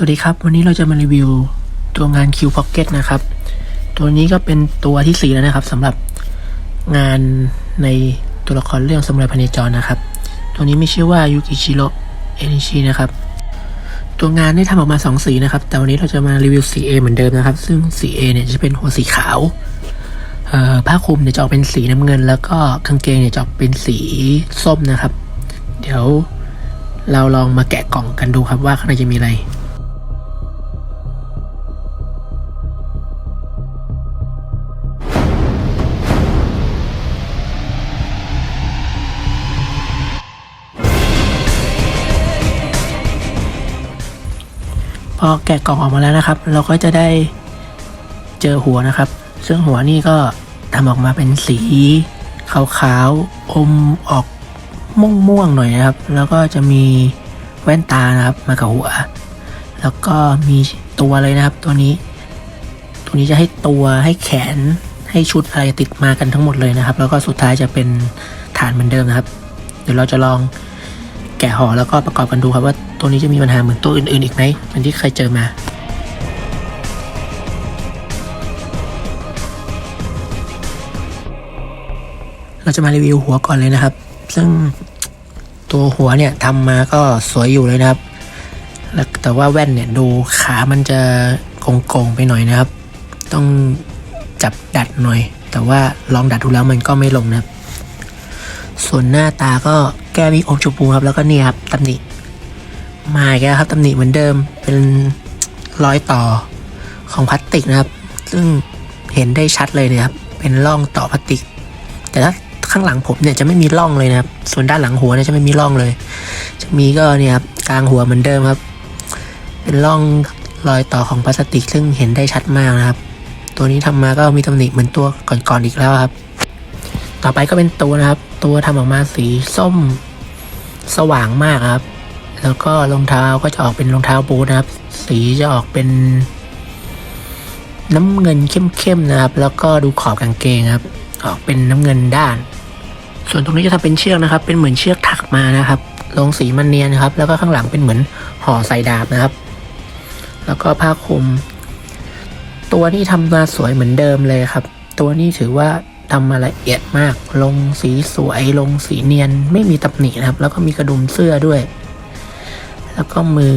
สวัสดีครับ วันนี้เราจะมารีวิวตัวงาน Q Pocket นะครับ ตัวนี้ก็เป็นตัวที่ 4 แล้วนะครับสำหรับงานในตัวละครเรื่องสมุไรพเนจรนะครับ ตัวนี้ไม่ชื่อว่ายูกิชิโรเอนิชินะครับ ตัวงานได้ทำออกมา 2 สีนะครับ แต่วันนี้เราจะมารีวิวสี A เหมือนเดิมนะครับ ซึ่งสี A เนี่ยจะเป็นหัวสีขาวผ้าคลุมเนี่ยจะออกเป็นสีน้ำเงิน แล้วก็กางเกงเนี่ยจะออกเป็นสีส้มนะครับ เดี๋ยวเราลองมาแกะกล่องกันดูครับว่าข้างในจะมีอะไร พอแกะกล่องออกมาแล้วนะครับ เราก็จะได้เจอหัวนะครับ ซึ่งหัวนี่ก็ทำออกมาเป็นสีขาวๆอมออกม่วงๆหน่อยนะครับ แล้วก็จะมีแว่นตานะครับมากับหัว แล้วก็มีตัวเลยนะครับ ตัวนี้ ตัวนี้จะให้ตัวให้แขนให้ชุดอะไรติดมากันทั้งหมดเลยนะครับ แล้วก็สุดท้ายจะเป็นฐานเหมือนเดิมนะครับ เดี๋ยวเราจะลอง แกะห่อแล้วก็ประกอบกันดูครับว่าตัวนี้จะมีปัญหาเหมือนตัวอื่นๆอีกไหมเหมือนที่เคยเจอมาเราจะมารีวิวหัวก่อนเลยนะครับ ซึ่งตัวหัวเนี่ยทำมาก็สวยอยู่เลยนะครับแล้วแต่ว่าแว่นเนี่ยดูขามันจะโกงๆไปหน่อยนะครับ ต้องจับดัดหน่อย แต่ว่าลองดัดดูแล้วมันก็ไม่ลงนะครับ ส่วนหน้าตาก็ แก้มีอมชมพูครับแล้วก็นี่ครับตำหนิมาอีกแล้วครับตำหนิเหมือนเดิมเป็นรอยต่อของพลาสติกนะครับ ซึ่งเห็นได้ชัดเลยนะครับ เป็นร่องต่อพลาสติก แต่ถ้าข้างหลังผมเนี่ยจะไม่มีร่องเลยนะครับ ส่วนด้านหลังหัวเนี่ยจะไม่มีร่องเลย จะมีก็เนี่ยครับกลางหัวเหมือนเดิมครับ เป็นร่องรอยต่อของพลาสติก ซึ่งเห็นได้ชัดมากนะครับ ตัวนี้ทำมาก็มีตำหนิเหมือนตัวก่อนๆอีกแล้วครับ ต่อไปก็เป็นตัวนะครับ ตัวทำออกมาสีส้ม สว่างมากครับ แล้วก็รองเท้าก็จะออกเป็นรองเท้าบูทนะครับ สีจะออกเป็นน้ำเงินเข้มๆนะครับ แล้วก็ดูขอบกางเกงครับ ออกเป็นน้ำเงินด้าน ส่วนตรงนี้จะทำเป็นเชือกนะครับ เป็นเหมือนเชือกถักมานะครับลงสีมันเนียนครับ แล้วก็ข้างหลังเป็นเหมือนห่อใส่ดาบนะครับ แล้วก็ผ้าคลุม ตัวนี้ทำมาสวยเหมือนเดิมเลยครับ ตัวนี้ถือว่า ทำมาละเอียดมาก ลงสีสวยลงสีเนียนไม่มีตำหนินะครับ แล้วก็มีกระดุมเสื้อด้วย แล้วก็มือ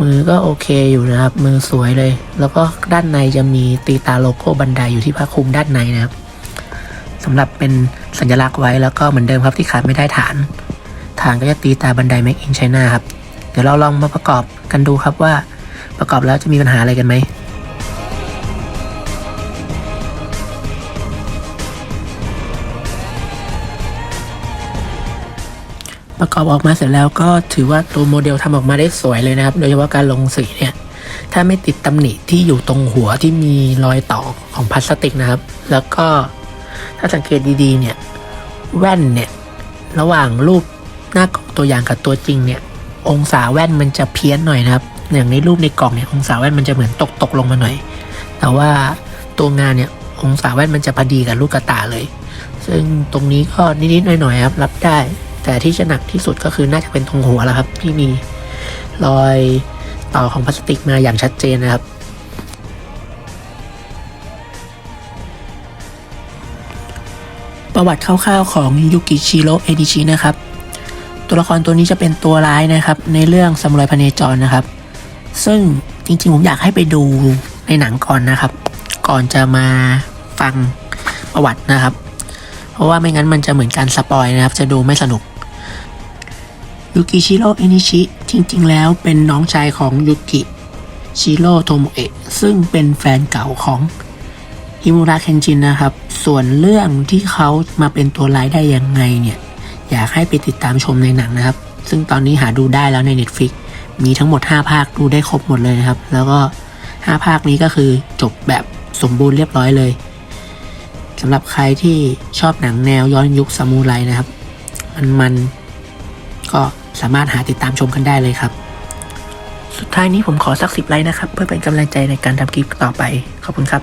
มือก็โอเคอยู่นะครับ มือสวยเลย แล้วก็ด้านในจะมีตีตาโลโก้บันไดอยู่ที่ผ้าคลุมด้านในนะครับสำหรับเป็นสัญลักษณ์ไว้แล้วก็เหมือนเดิมครับที่ขาดไม่ได้ฐาน ฐานก็จะตีตาบันได Make in China ครับ เดี๋ยวเราลองมาประกอบกันดูครับว่าประกอบแล้วจะมีปัญหาอะไรกันไหม ประกอบออกมาเสร็จแล้วก็ถือว่าตัวโมเดลทำออกมาได้สวยเลยนะครับ โดยเฉพาะการลงสีเนี่ยถ้าไม่ติดตำหนิที่อยู่ตรงหัวที่มีรอยต่อของพลาสติกนะครับ แล้วก็ถ้าสังเกตดีๆเนี่ยแว่นเนี่ยระหว่างรูปหน้ากล่องตัวอย่างกับตัวจริงเนี่ยองศาแว่นมันจะเพี้ยนหน่อยนะครับอย่างในรูปในกล่องเนี่ยองศาแว่นมันจะเหมือนตกตกลงมาหน่อย แต่ว่าตัวงานเนี่ยองศาแว่นมันจะพอดีกับลูกกระตาเลย ซึ่งตรงนี้ก็นิดๆหน่อยๆครับรับได้ แต่ที่จะหนักที่สุดก็คือน่าจะเป็นตรงหัวแล้วครับ ที่มีรอยต่อของพลาสติกมาอย่างชัดเจนนะครับ ประวัติคร่าวๆของยูกิชิโร่เอดิชินะครับ ตัวละครตัวนี้จะเป็นตัวร้ายนะครับ ในเรื่องซามูไรพเนจรนะครับ ซึ่งจริงๆ ผมอยากให้ไปดูในหนังก่อนนะครับ ก่อนจะมาฟังประวัตินะครับ เพราะว่าไม่งั้นมันจะเหมือนการสปอยนะครับ จะดูไม่สนุก ยูกิชิโร่เอนิชิ จริง ๆ แล้วเป็นน้องชายของยูกิชิโร่โทโมเอะซึ่งเป็นแฟนเก่าของฮิมุระเคนจินนะครับ ส่วนเรื่องที่เขามาเป็นตัวร้ายได้ยังไงเนี่ย อยากให้ไปติดตามชมในหนังนะครับ ซึ่งตอนนี้หาดูได้แล้วใน Netflix มีทั้งหมด 5 ภาคดูได้ครบหมดเลยนะครับ แล้วก็ 5 ภาคนี้ก็คือจบแบบสมบูรณ์เรียบร้อยเลยสำหรับใครที่ชอบหนังแนวย้อนยุคซามูไรนะครับ มันมันก็ สามารถหาติดตามชมกันได้เลยครับ สุดท้ายนี้ผมขอสักสิบไลค์นะครับ เพื่อเป็นกำลังใจในการทำคลิปต่อไป ขอบคุณครับ